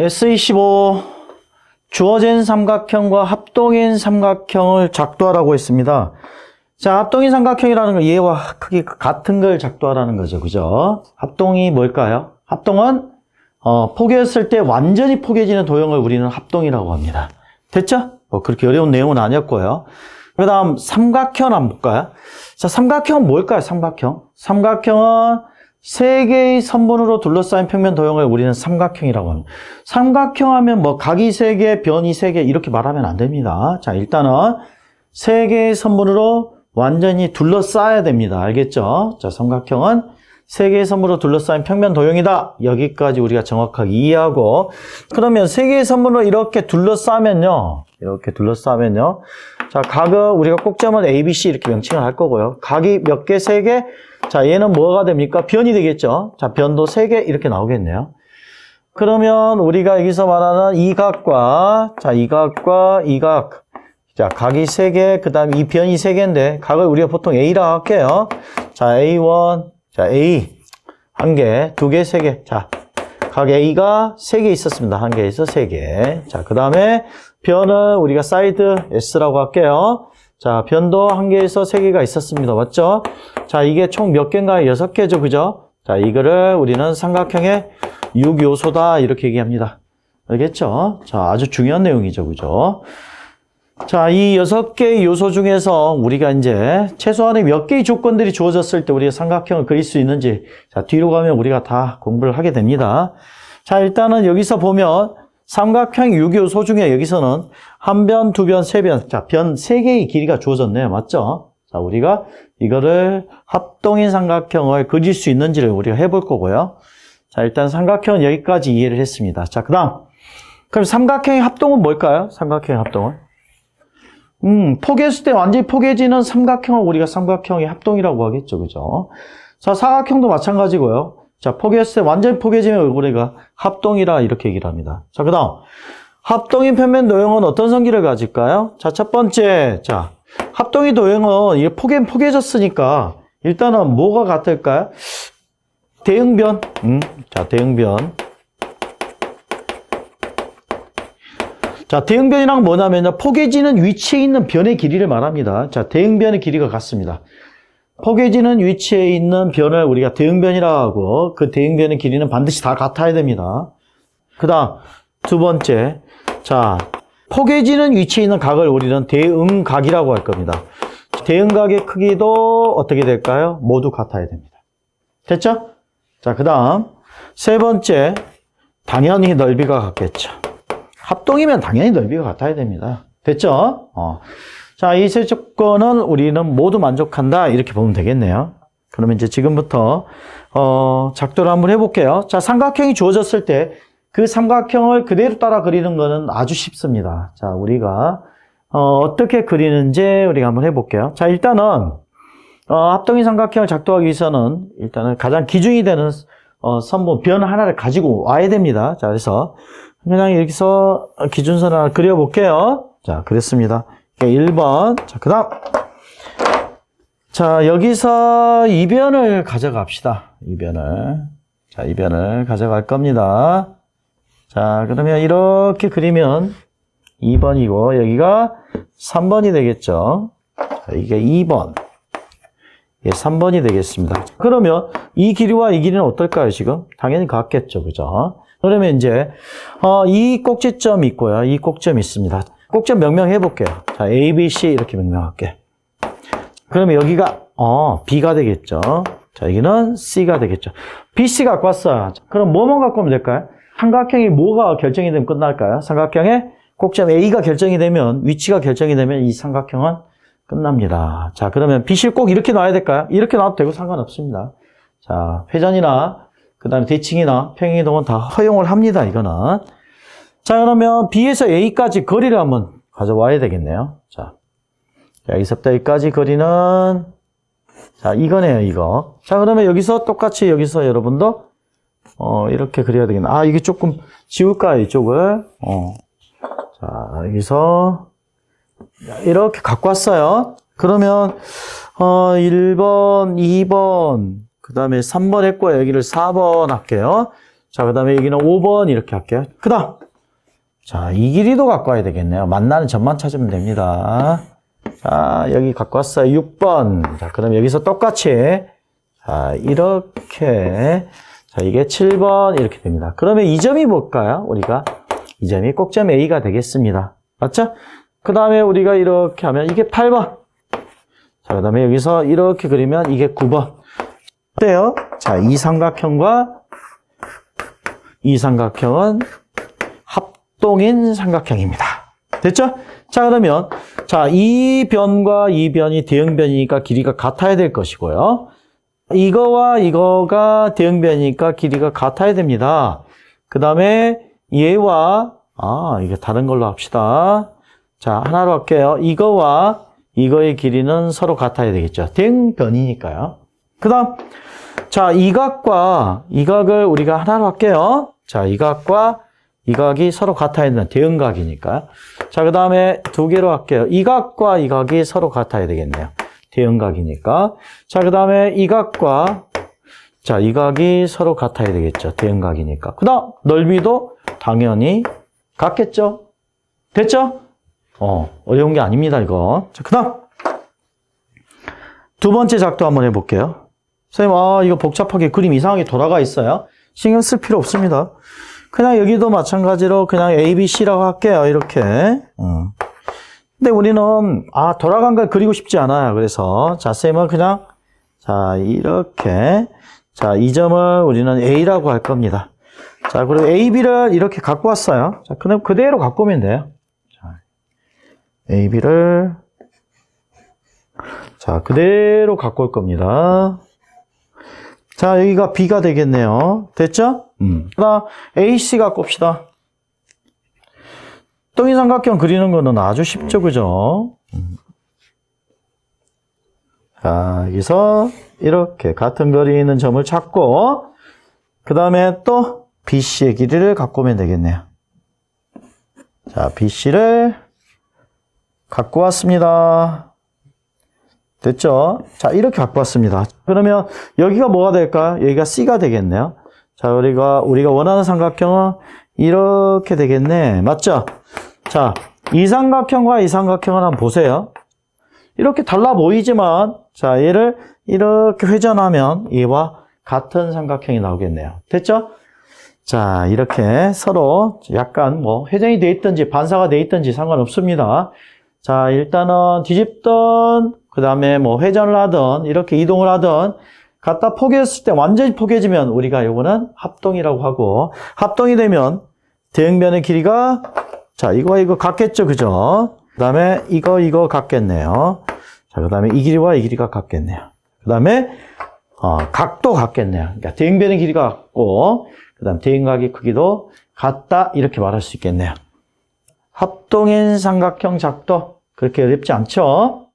S25 주어진 삼각형과 합동인 삼각형을 작도하라고 했습니다. 자, 합동인 삼각형이라는 건 얘와 크기 같은 걸 작도하라는 거죠. 그죠? 합동이 뭘까요? 합동은 어, 포개했을 때 완전히 포개지는 도형을 우리는 합동이라고 합니다. 됐죠? 뭐 그렇게 어려운 내용은 아니었고요. 그 다음 삼각형 한번 볼까요? 자, 삼각형은 뭘까요? 삼각형. 삼각형은 세 개의 선분으로 둘러싸인 평면 도형을 우리는 삼각형이라고 합니다. 삼각형 하면 뭐 각이 세 개, 변이 세 개 이렇게 말하면 안 됩니다. 자, 일단은 세 개의 선분으로 완전히 둘러싸야 됩니다. 알겠죠? 자, 삼각형은 세 개의 선분으로 둘러싸인 평면 도형이다. 여기까지 우리가 정확하게 이해하고 그러면 세 개의 선분으로 이렇게 둘러싸면요. 이렇게 둘러싸면요. 자, 각은 우리가 꼭점은 A, B, C 이렇게 명칭을 할 거고요. 각이 몇 개, 세 개. 자, 얘는 뭐가 됩니까? 변이 되겠죠. 자, 변도 세 개 이렇게 나오겠네요. 그러면 우리가 여기서 말하는 이 각과 자, 이 각과 이 각. 자, 각이 세 개, 그 다음에 이 변이 세 개인데 각을 우리가 보통 A라 할게요. 자, A1, 자, A 한 개, 두 개, 세 개. 자, 각 A가 세 개 있었습니다. 한 개에서 세 개. 자, 그 다음에 변은 우리가 사이드 S라고 할게요. 자, 변도 한 개에서 세 개가 있었습니다. 맞죠? 자, 이게 총 몇 개인가요? 여섯 개죠. 그죠? 자, 이거를 우리는 삼각형의 6요소다. 이렇게 얘기합니다. 알겠죠? 자, 아주 중요한 내용이죠. 그죠? 자, 이 여섯 개의 요소 중에서 우리가 이제 최소한의 몇 개의 조건들이 주어졌을 때 우리가 삼각형을 그릴 수 있는지 자, 뒤로 가면 우리가 다 공부를 하게 됩니다. 자, 일단은 여기서 보면 삼각형 6요소 중에 여기서는 한 변, 두 변, 세 변. 자, 변 세 개의 길이가 주어졌네요. 맞죠? 자, 우리가 이거를 합동인 삼각형을 그릴 수 있는지를 우리가 해볼 거고요. 자, 일단 삼각형은 여기까지 이해를 했습니다. 자, 그 다음. 그럼 삼각형의 합동은 뭘까요? 삼각형의 합동은? 음, 포개했을 때 완전히 포개지는 삼각형을 우리가 삼각형의 합동이라고 하겠죠. 그죠? 자, 사각형도 마찬가지고요. 자, 포개했을 때 완전히 포개지면 우리가 합동이라 이렇게 얘기를 합니다. 자, 그 다음. 합동인 평면 도형은 어떤 성질을 가질까요? 자, 첫 번째. 자, 합동인 도형은 이게 포개, 포개졌으니까 일단은 뭐가 같을까요? 대응변. 음, 자, 대응변. 자, 대응변이란 뭐냐면 포개지는 위치에 있는 변의 길이를 말합니다. 자, 대응변의 길이가 같습니다. 포개지는 위치에 있는 변을 우리가 대응변이라고 하고 그 대응변의 길이는 반드시 다 같아야 됩니다. 그 다음 두 번째 자 포개지는 위치에 있는 각을 우리는 대응각이라고 할 겁니다. 대응각의 크기도 어떻게 될까요? 모두 같아야 됩니다. 됐죠? 자, 그 다음 세 번째 당연히 넓이가 같겠죠. 합동이면 당연히 넓이가 같아야 됩니다. 됐죠? 어. 자, 이 세 조건은 우리는 모두 만족한다. 이렇게 보면 되겠네요. 그러면 이제 지금부터, 어, 작도를 한번 해볼게요. 자, 삼각형이 주어졌을 때 그 삼각형을 그대로 따라 그리는 거는 아주 쉽습니다. 자, 우리가, 어, 떻게 그리는지 우리가 한번 해볼게요. 자, 일단은, 어, 합동인 삼각형을 작도하기 위해서는 일단은 가장 기준이 되는, 어, 선분, 변 하나를 가지고 와야 됩니다. 자, 그래서 그냥 여기서 기준선을 하나 그려볼게요. 자, 그랬습니다. 1번. 자, 그 다음. 자, 여기서 이변을 가져갑시다. 이변을. 자, 이변을 가져갈 겁니다. 자, 그러면 이렇게 그리면 2번이고, 여기가 3번이 되겠죠. 자, 이게 2번. 예, 3번이 되겠습니다. 그러면 이 길이와 이 길이는 어떨까요, 지금? 당연히 같겠죠, 그죠? 그러면 이제, 어, 이 꼭지점 있고요. 이 꼭지점 있습니다. 꼭지점 명명해 볼게요. 자, A, B, C 이렇게 명명할게. 그러면 여기가, 어, B가 되겠죠. 자, 여기는 C가 되겠죠. B, C 갖고 왔어요. 자, 그럼 뭐만 갖고 오면 될까요? 삼각형이 뭐가 결정이 되면 끝날까요? 삼각형의 꼭지점 A가 결정이 되면, 위치가 결정이 되면 이 삼각형은 끝납니다. 자, 그러면 BC를 꼭 이렇게 놔야 될까요? 이렇게 놔도 되고 상관없습니다. 자, 회전이나 그 다음에 대칭이나 평행이동은 다 허용을 합니다. 이거는. 자, 그러면 B에서 A까지 거리를 한번 가져와야 되겠네요. 자, 자 여기서부터 A까지 거리는, 자, 이거네요, 이거. 자, 그러면 여기서 똑같이 여기서 여러분도, 어, 이렇게 그려야 되겠네. 아, 이게 조금 지울까요, 이쪽을? 어. 자, 여기서, 이렇게 갖고 왔어요. 그러면, 어, 1번, 2번, 그 다음에 3번 했고요. 여기를 4번 할게요. 자, 그 다음에 여기는 5번 이렇게 할게요. 그 다음. 자, 이 길이도 갖고 와야 되겠네요. 만나는 점만 찾으면 됩니다. 자, 여기 갖고 왔어요. 6번. 자, 그럼 여기서 똑같이. 자, 이렇게. 자, 이게 7번 이렇게 됩니다. 그러면 이 점이 뭘까요? 우리가 이 점이 꼭점 A가 되겠습니다. 맞죠? 그 다음에 우리가 이렇게 하면 이게 8번. 자, 그 다음에 여기서 이렇게 그리면 이게 9번. 어때요? 자, 이 삼각형과 이 삼각형은 합동인 삼각형입니다. 됐죠? 자, 그러면, 자, 이 변과 이 변이 대응변이니까 길이가 같아야 될 것이고요. 이거와 이거가 대응변이니까 길이가 같아야 됩니다. 그 다음에 얘와, 아, 이게 다른 걸로 합시다. 자, 하나로 할게요. 이거와 이거의 길이는 서로 같아야 되겠죠. 대응변이니까요. 그 다음, 자, 이 각과 이 각을 우리가 하나로 할게요. 자, 이 각과 이 각이 서로 같아야 되는 대응각이니까. 자, 그 다음에 두 개로 할게요. 이 각과 이 각이 서로 같아야 되겠네요. 대응각이니까. 자, 그 다음에 이 각과 자, 이 각이 서로 같아야 되겠죠. 대응각이니까. 그 다음, 넓이도 당연히 같겠죠? 됐죠? 어, 어려운 게 아닙니다, 이거. 자, 그 다음. 두 번째 작도 한번 해볼게요. 선생님, 아, 이거 복잡하게 그림 이상하게 돌아가 있어요. 신경 쓸 필요 없습니다. 그냥 여기도 마찬가지로 그냥 A, B, C라고 할게요. 이렇게. 음. 근데 우리는, 아, 돌아간 걸 그리고 싶지 않아요. 그래서, 자, 쌤은 그냥, 자, 이렇게. 자, 이 점을 우리는 A라고 할 겁니다. 자, 그리고 A, B를 이렇게 갖고 왔어요. 자, 그럼 그대로 갖고 오면 돼요. 자, A, B를, 자, 그대로 갖고 올 겁니다. 자, 여기가 B가 되겠네요. 됐죠? 음. 그 다음, AC 갖고 옵시다. 동의삼각형 그리는 거는 아주 쉽죠, 그죠? 음. 자, 여기서 이렇게 같은 거리 있는 점을 찾고, 그 다음에 또 BC의 길이를 갖고 오면 되겠네요. 자, BC를 갖고 왔습니다. 됐죠? 자, 이렇게 갖고 왔습니다. 그러면 여기가 뭐가 될까요? 여기가 C가 되겠네요. 자, 우리가, 우리가 원하는 삼각형은 이렇게 되겠네. 맞죠? 자, 이 삼각형과 이 삼각형을 한번 보세요. 이렇게 달라 보이지만, 자, 얘를 이렇게 회전하면 얘와 같은 삼각형이 나오겠네요. 됐죠? 자, 이렇게 서로 약간 뭐 회전이 돼 있든지 반사가 돼 있든지 상관없습니다. 자, 일단은 뒤집던, 그 다음에 뭐 회전을 하든, 이렇게 이동을 하든, 갖다 포개했을 때 완전히 포개지면 우리가 요거는 합동이라고 하고, 합동이 되면 대응변의 길이가, 자, 이거와 이거 같겠죠, 그죠? 그 다음에 이거, 이거 같겠네요. 자, 그 다음에 이 길이와 이 길이가 같겠네요. 그 다음에, 어, 각도 같겠네요. 그러니까 대응변의 길이가 같고, 그 다음 대응각의 크기도 같다, 이렇게 말할 수 있겠네요. 합동인 삼각형 작도 그렇게 어렵지 않죠?